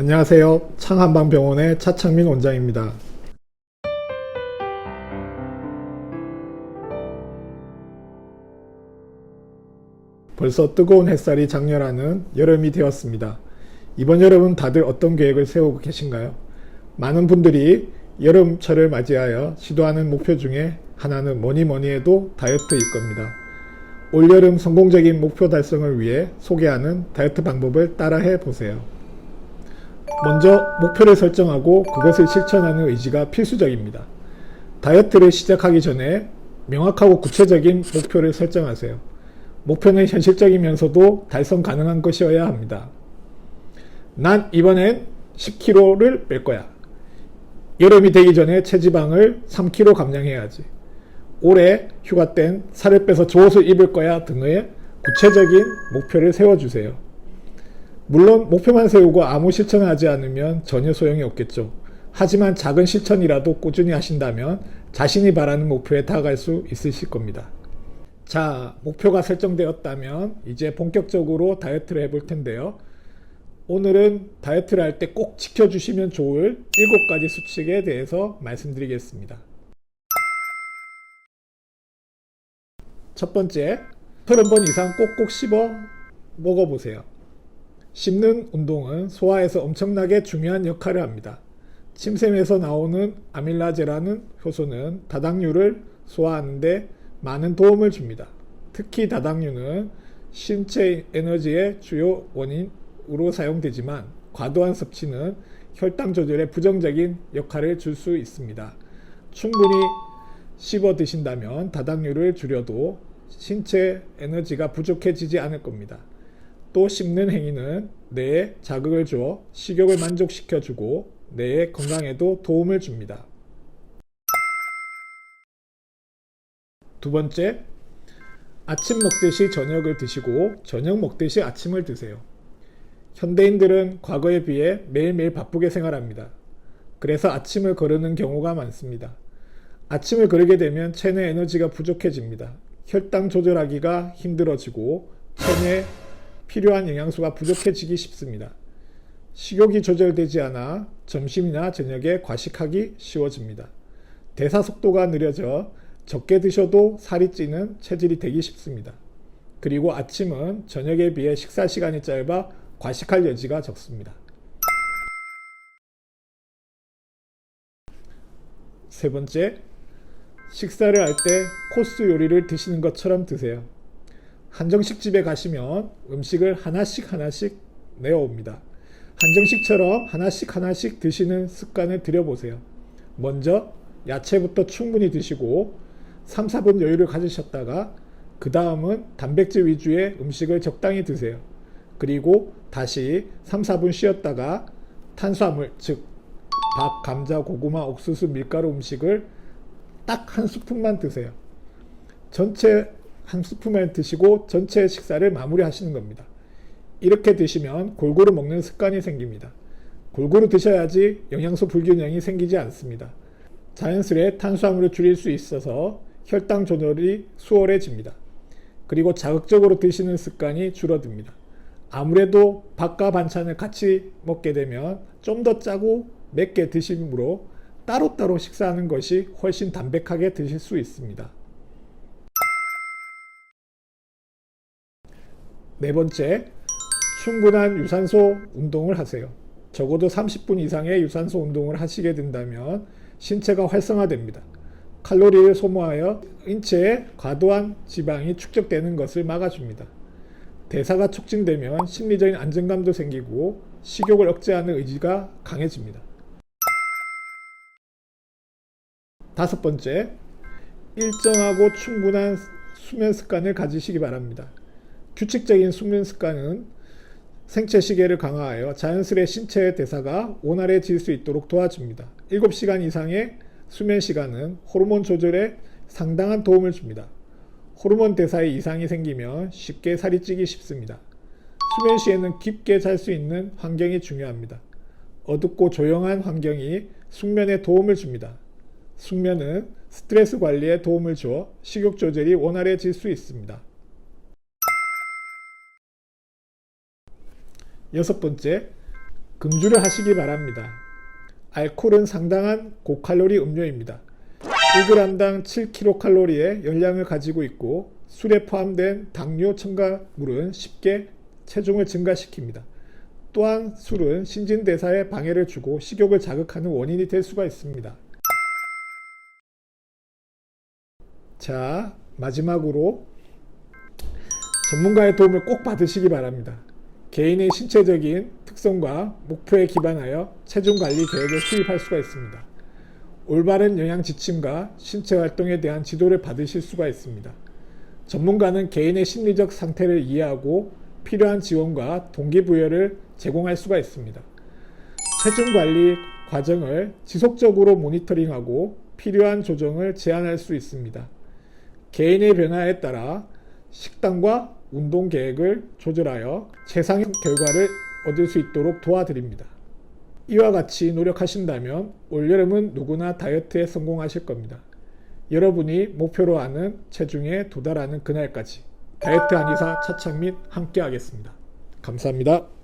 안녕하세요. 창한방병원의 차창민 원장입니다. 벌써 뜨거운 햇살이 장렬하는 여름이 되었습니다. 이번 여름은 다들 어떤 계획을 세우고 계신가요? 많은 분들이 여름철을 맞이하여 시도하는 목표 중에 하나는 뭐니 뭐니 해도 다이어트일 겁니다. 올여름 성공적인 목표 달성을 위해 소개하는 다이어트 방법을 따라해 보세요. 먼저 목표를 설정하고 그것을 실천하는 의지가 필수적입니다. 다이어트를 시작하기 전에 명확하고 구체적인 목표를 설정하세요. 목표는 현실적이면서도 달성 가능한 것이어야 합니다. 난 이번엔 10kg를 뺄 거야. 여름이 되기 전에 체지방을 3kg 감량해야지. 올해 휴가 땐 살을 빼서 좋옷을 입을 거야 등의 구체적인 목표를 세워주세요. 물론 목표만 세우고 아무 실천을 하지 않으면 전혀 소용이 없겠죠. 하지만 작은 실천이라도 꾸준히 하신다면 자신이 바라는 목표에 다가갈 수 있으실 겁니다. 자, 목표가 설정되었다면 이제 본격적으로 다이어트를 해볼 텐데요. 오늘은 다이어트를 할 때 꼭 지켜주시면 좋을 7가지 수칙에 대해서 말씀드리겠습니다. 첫 번째, 30번 이상 꼭꼭 씹어 먹어보세요. 씹는 운동은 소화에서 엄청나게 중요한 역할을 합니다. 침샘에서 나오는 아밀라제라는 효소는 다당류를 소화하는데 많은 도움을 줍니다. 특히 다당류는 신체 에너지의 주요 원인으로 사용되지만 과도한 섭취는 혈당 조절에 부정적인 역할을 줄 수 있습니다. 충분히 씹어 드신다면 다당류를 줄여도 신체 에너지가 부족해지지 않을 겁니다. 또 씹는 행위는 뇌에 자극을 주어 식욕을 만족시켜주고 뇌의 건강에도 도움을 줍니다. 두 번째, 아침 먹듯이 저녁을 드시고 저녁 먹듯이 아침을 드세요. 현대인들은 과거에 비해 매일매일 바쁘게 생활합니다. 그래서 아침을 거르는 경우가 많습니다. 아침을 거르게 되면 체내 에너지가 부족해집니다. 혈당 조절하기가 힘들어지고 체내에 필요한 영양소가 부족해지기 쉽습니다. 식욕이 조절되지 않아 점심이나 저녁에 과식하기 쉬워집니다. 대사 속도가 느려져 적게 드셔도 살이 찌는 체질이 되기 쉽습니다. 그리고 아침은 저녁에 비해 식사 시간이 짧아 과식할 여지가 적습니다. 세 번째, 식사를 할 때 코스 요리를 드시는 것처럼 드세요. 한정식 집에 가시면 음식을 하나씩 하나씩 내어옵니다. 한정식처럼 하나씩 하나씩 드시는 습관을 들여보세요. 먼저 야채부터 충분히 드시고 3, 4분 여유를 가지셨다가 그 다음은 단백질 위주의 음식을 적당히 드세요. 그리고 다시 3, 4분 쉬었다가 탄수화물, 즉, 밥, 감자, 고구마, 옥수수, 밀가루 음식을 딱 한 스푼만 드세요. 전체 한 스푼만 드시고 전체 식사를 마무리 하시는 겁니다. 이렇게 드시면 골고루 먹는 습관이 생깁니다. 골고루 드셔야지 영양소 불균형이 생기지 않습니다. 자연스레 탄수화물을 줄일 수 있어서 혈당 조절이 수월해집니다. 그리고 자극적으로 드시는 습관이 줄어듭니다. 아무래도 밥과 반찬을 같이 먹게 되면 좀 더 짜고 맵게 드심으로 따로따로 식사하는 것이 훨씬 담백하게 드실 수 있습니다. 네 번째, 충분한 유산소 운동을 하세요. 적어도 30분 이상의 유산소 운동을 하시게 된다면 신체가 활성화됩니다. 칼로리를 소모하여 인체에 과도한 지방이 축적되는 것을 막아줍니다. 대사가 촉진되면 심리적인 안정감도 생기고 식욕을 억제하는 의지가 강해집니다. 다섯 번째, 일정하고 충분한 수면 습관을 가지시기 바랍니다. 규칙적인 수면 습관은 생체 시계를 강화하여 자연스레 신체의 대사가 원활해질 수 있도록 도와줍니다. 7시간 이상의 수면 시간은 호르몬 조절에 상당한 도움을 줍니다. 호르몬 대사에 이상이 생기면 쉽게 살이 찌기 쉽습니다. 수면 시에는 깊게 잘 수 있는 환경이 중요합니다. 어둡고 조용한 환경이 숙면에 도움을 줍니다. 숙면은 스트레스 관리에 도움을 주어 식욕 조절이 원활해질 수 있습니다. 여섯 번째, 금주를 하시기 바랍니다. 알코올은 상당한 고칼로리 음료입니다. 1g당 7kcal의 열량을 가지고 있고 술에 포함된 당류 첨가물은 쉽게 체중을 증가시킵니다. 또한 술은 신진대사에 방해를 주고 식욕을 자극하는 원인이 될 수가 있습니다. 자, 마지막으로 전문가의 도움을 꼭 받으시기 바랍니다. 개인의 신체적인 특성과 목표에 기반하여 체중 관리 계획을 수립할 수가 있습니다. 올바른 영양 지침과 신체 활동에 대한 지도를 받으실 수가 있습니다. 전문가는 개인의 심리적 상태를 이해하고 필요한 지원과 동기부여를 제공할 수가 있습니다. 체중 관리 과정을 지속적으로 모니터링하고 필요한 조정을 제안할 수 있습니다. 개인의 변화에 따라 식단과 운동 계획을 조절하여 최상의 결과를 얻을 수 있도록 도와드립니다. 이와 같이 노력하신다면 올여름은 누구나 다이어트에 성공하실 겁니다. 여러분이 목표로 하는 체중에 도달하는 그날까지 다이어트 한의사 차창민 함께 하겠습니다. 감사합니다.